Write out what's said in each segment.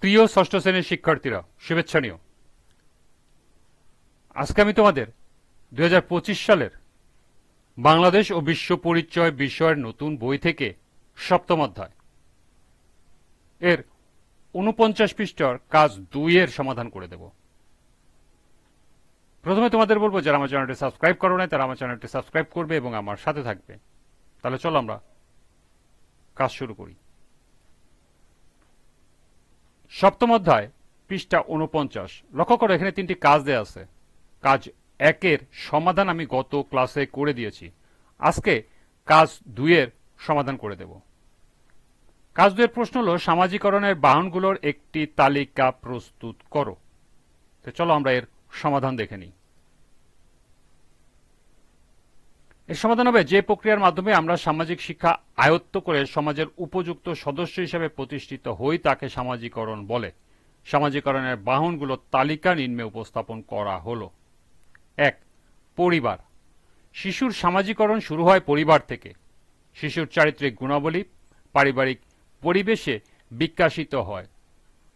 প্রিয় ষষ্ঠ শ্রেণির শিক্ষার্থীরা, শুভেচ্ছা নিও। আজকে আমি তোমাদের দু হাজার পঁচিশ সালের বাংলাদেশ ও বিশ্ব পরিচয় বিষয়ের নতুন বই থেকে সপ্তম অধ্যায় এর উনপঞ্চাশ পৃষ্ঠার কাজ দুই এর সমাধান করে দেব। প্রথমে তোমাদের বলব, যারা আমার চ্যানেলটি সাবস্ক্রাইব করো নাই, তারা আমার চ্যানেলটি সাবস্ক্রাইব করবে এবং আমার সাথে থাকবে। তাহলে চলো আমরা কাজ শুরু করি। সপ্তম অধ্যায়, পৃষ্ঠা উনপঞ্চাশ লক্ষ্য করো, এখানে তিনটি কাজ দেয়া আছে। কাজ একের সমাধান আমি গত ক্লাসে করে দিয়েছি। আজকে কাজ দুইয়ের সমাধান করে দেব। কাজ দুয়ের প্রশ্ন হল, সামাজিকরণের বাহনগুলোর একটি তালিকা প্রস্তুত করো। তো চলো আমরা এর সমাধান দেখে নিই। এর সমাধান হবে যে প্রক্রিয়ার মাধ্যমে আমরা সামাজিক শিক্ষা আয়ত্ত করে সমাজের উপযুক্ত সদস্য হিসেবে প্রতিষ্ঠিত হই তাকে সামাজিকরণ বলে। সামাজিকরণের বাহনগুলোর তালিকা নিম্নে উপস্থাপন করা হলো। এক, পরিবার। শিশুর সামাজিকরণ শুরু হয় পরিবার থেকে। শিশুর চারিত্রিক গুণাবলী পারিবারিক পরিবেশে বিকাশিত হয়।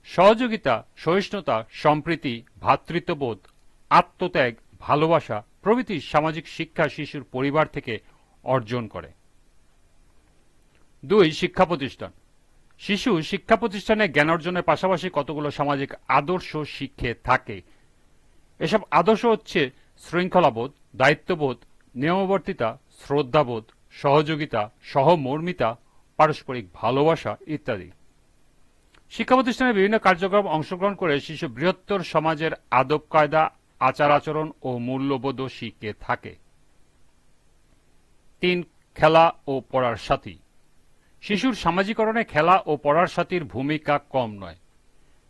সহযোগিতা, সহিষ্ণুতা, সম্প্রীতি ভ্রাতৃত্ববোধ আত্মত্যাগ ভালোবাসা প্রভৃতি সামাজিক শিক্ষা শিশুর পরিবার থেকে অর্জন করে। দুই, শিক্ষা প্রতিষ্ঠান। শিশু শিক্ষা প্রতিষ্ঠানে জ্ঞান অর্জনের পাশাপাশি কতগুলো সামাজিক আদর্শ শিক্ষে থাকে? এসব আদর্শ হচ্ছে শৃঙ্খলাবোধ, দায়িত্ববোধ, নিয়মবর্তিতা, শ্রদ্ধাবোধ, সহযোগিতা, সহমর্মিতা, পারস্পরিক ভালোবাসা ইত্যাদি। শিক্ষা প্রতিষ্ঠানে বিভিন্ন কার্যক্রম অংশগ্রহণ করে শিশু বৃহত্তর সমাজের আদব কায়দা আচার আচরণ ও মূল্যবোধ শিখে থাকে। তিন, খেলা ও পড়ার সাথী। শিশুর সামাজিকরণে খেলা ও পড়ার সাথীর ভূমিকা কম নয়।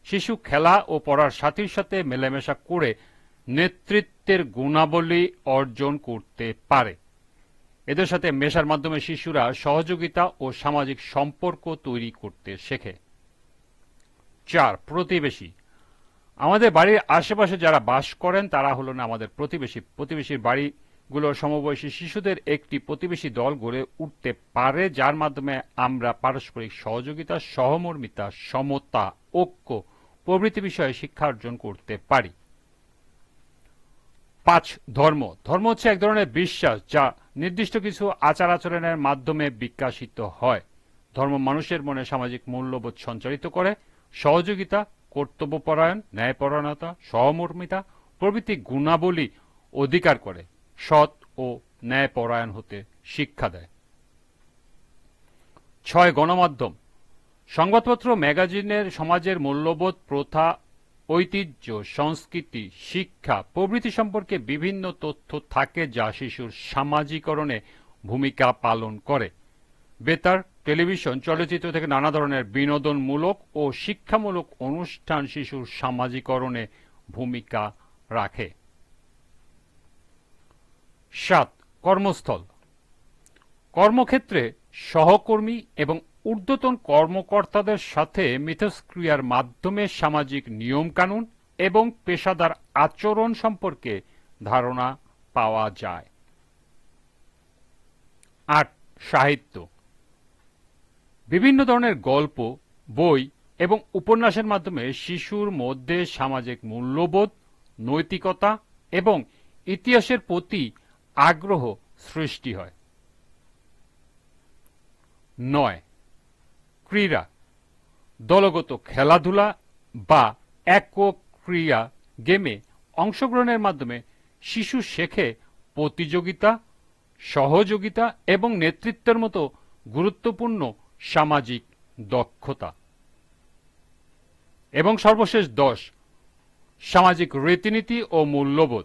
শিশু খেলা ও পড়ার সাথীর সাথে মেলামেশা করে নেতৃত্বের গুণাবলী অর্জন করতে পারে। এদের সাথে মেশার মাধ্যমে শিশুরা সহযোগিতা ও সামাজিক সম্পর্ক তৈরি করতে শেখে। চার, প্রতিবেশী। আমাদের বাড়ির আশেপাশে যারা বাস করেন, তারা হলেন আমাদের প্রতিবেশী। প্রতিবেশীর বাড়িগুলোর সমবয়সী শিশুদের একটি প্রতিবেশী দল গড়ে উঠতে পারে, যার মাধ্যমে আমরা পারস্পরিক সহযোগিতা, সহমর্মিতা, সমতা, ঐক্য প্রভৃতি বিষয়ে শিক্ষা অর্জন করতে পারি। পাঁচ, ধর্ম। ধর্ম হচ্ছে এক ধরনের বিশ্বাস যা নির্দিষ্ট কিছু আচার আচরণের মাধ্যমে বিকাশিত হয়। ধর্ম মানুষের মনে সামাজিক মূল্যবোধ সঞ্চারিত করে, সহযোগিতা কর্তব্যপরায়ণ, ন্যায়পরায়ণতা, সহমর্মিতা, প্রভৃতি গুণাবলী অধিকার করে, সৎ ও ন্যায়পরায়ণ হতে শিক্ষা দেয়। ছয়, গণমাধ্যম। সংবাদপত্র, ম্যাগাজিনের সমাজের মূল্যবোধ, প্রথা, ঐতিহ্য, সংস্কৃতি, শিক্ষা প্রভৃতি সম্পর্কে বিভিন্ন তথ্য থাকে যা শিশুর সামাজিকরণে ভূমিকা পালন করে। বেতার টেলিভিশন, চলচ্চিত্র থেকে নানা ধরনের বিনোদনমূলক ও শিক্ষামূলক অনুষ্ঠান শিশুর সামাজিকরণে ভূমিকা রাখে। সাত, কর্মস্থল। কর্মক্ষেত্রে সহকর্মী এবং ঊর্ধ্বতন কর্মকর্তাদের সাথে মিথস্ক্রিয়ার মাধ্যমে সামাজিক নিয়মকানুন এবং পেশাদার আচরণ সম্পর্কে ধারণা পাওয়া যায়। আট, সাহিত্য। বিভিন্ন ধরনের গল্প, বই এবং উপন্যাসের মাধ্যমে শিশুর মধ্যে সামাজিক মূল্যবোধ, নৈতিকতা এবং ইতিহাসের প্রতি আগ্রহ সৃষ্টি হয়। নয়, ক্রীড়া, দলগত খেলাধুলা বা একক ক্রিয়া গেমে অংশগ্রহণের মাধ্যমে শিশু শেখে প্রতিযোগিতা, সহযোগিতা এবং নেতৃত্বের মতো গুরুত্বপূর্ণ সামাজিক দক্ষতা। এবং সর্বশেষ দশ, সামাজিক রীতিনীতি ও মূল্যবোধ।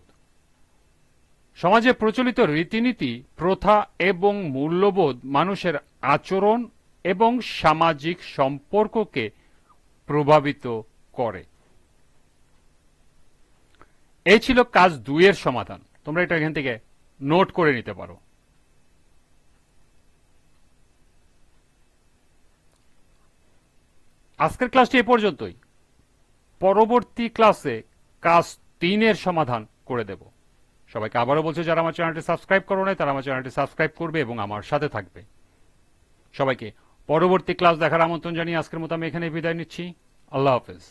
সমাজে প্রচলিত রীতিনীতি, প্রথা এবং মূল্যবোধ মানুষের আচরণ এবং সামাজিক সম্পর্ককে প্রভাবিত করে। এই ছিল কাজ দুইয়ের সমাধান। তোমরা এটা এখান থেকে নোট করে নিতে পারো। আজকের ক্লাসটি এ পর্যন্তই। পরবর্তী ক্লাসে কাজ তিনের সমাধান করে দেব। সবাইকে আবারও বলছে, যারা আমার চ্যানেলটি সাবস্ক্রাইব করো নাই, তারা আমার চ্যানেলটি সাবস্ক্রাইব করবে এবং আমার সাথে থাকবে। সবাইকে পরবর্তী ক্লাস দেখার আমন্ত্রণ জানিয়ে আজকের মতো আমি এখানে বিদায় নিচ্ছি। আল্লাহ হাফেজ।